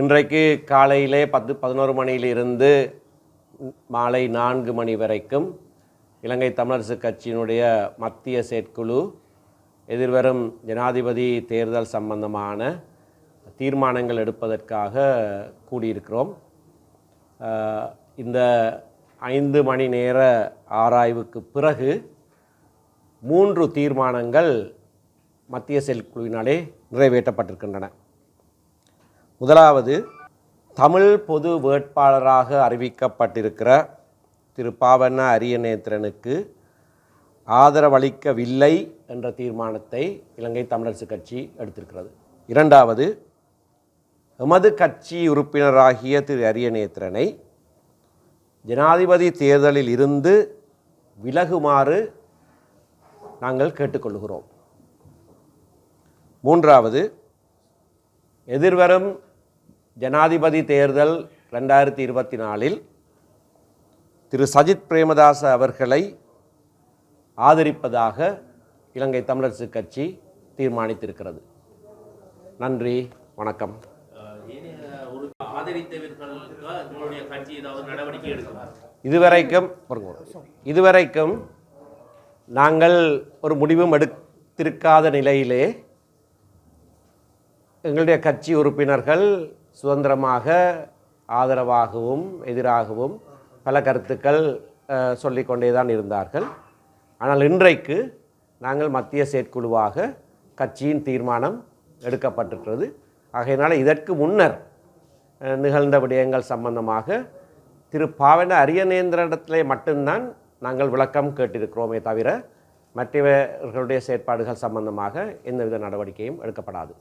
இன்றைக்கு காலையிலே பத்து பதினோரு மணியிலிருந்து மாலை நான்கு மணி வரைக்கும் இலங்கை தமிழரசு கட்சியினுடைய மத்திய செயற்குழு எதிர்வரும் ஜனாதிபதி தேர்தல் சம்பந்தமான தீர்மானங்கள் எடுப்பதற்காக கூடியிருக்கிறோம். இந்த ஐந்து மணி நேர ஆராய்வுக்கு பிறகு மூன்று தீர்மானங்கள் மத்திய செயற்குழுவினாலே நிறைவேற்றப்பட்டிருக்கின்றன. முதலாவது தமிழ் பொது வேட்பாளராக அறிவிக்கப்பட்டிருக்கிற திரு. பாவண்ண அரியநேத்திரனுக்கு ஆதரவளிக்கவில்லை என்ற தீர்மானத்தை இலங்கை தமிழரசு கட்சி எடுத்திருக்கிறது. இரண்டாவது எமது கட்சி உறுப்பினராகிய திரு. அரியநேத்திரனை ஜனாதிபதி தேர்தலில் இருந்து விலகுமாறு நாங்கள் கேட்டுக்கொள்கிறோம். மூன்றாவது எதிர்வரும் ஜனாதிபதி தேர்தல் ரெண்டாயிரத்தி இருபத்தி நாலில் திரு சஜித் பிரேமதாச அவர்களை ஆதரிப்பதாக இலங்கை தமிழரசு கட்சி தீர்மானித்திருக்கிறது. நன்றி வணக்கம். இதுவரைக்கும் இதுவரைக்கும் நாங்கள் ஒரு முடிவும் எடுத்திருக்காத நிலையிலே எங்களுடைய கட்சி உறுப்பினர்கள் சுதந்திரமாக ஆதரவாகவும் எதிராகவும் பல கருத்துக்கள் சொல்லிக்கொண்டே தான் இருந்தார்கள். ஆனால் இன்றைக்கு நாங்கள் மத்திய செயற்குழுவாக கட்சியின் தீர்மானம் எடுக்கப்பட்டிருக்கிறது. ஆகையினால் இதற்கு முன்னர் நிகழ்ந்த விடயங்கள் சம்பந்தமாக திரு பாவன அரியநேந்திரத்திலே மட்டும்தான் நாங்கள் விளக்கம் கேட்டிருக்கிறோமே தவிர மற்றவர்களுடைய செயற்பாடுகள் சம்பந்தமாக எந்தவித நடவடிக்கையும் எடுக்கப்படாது.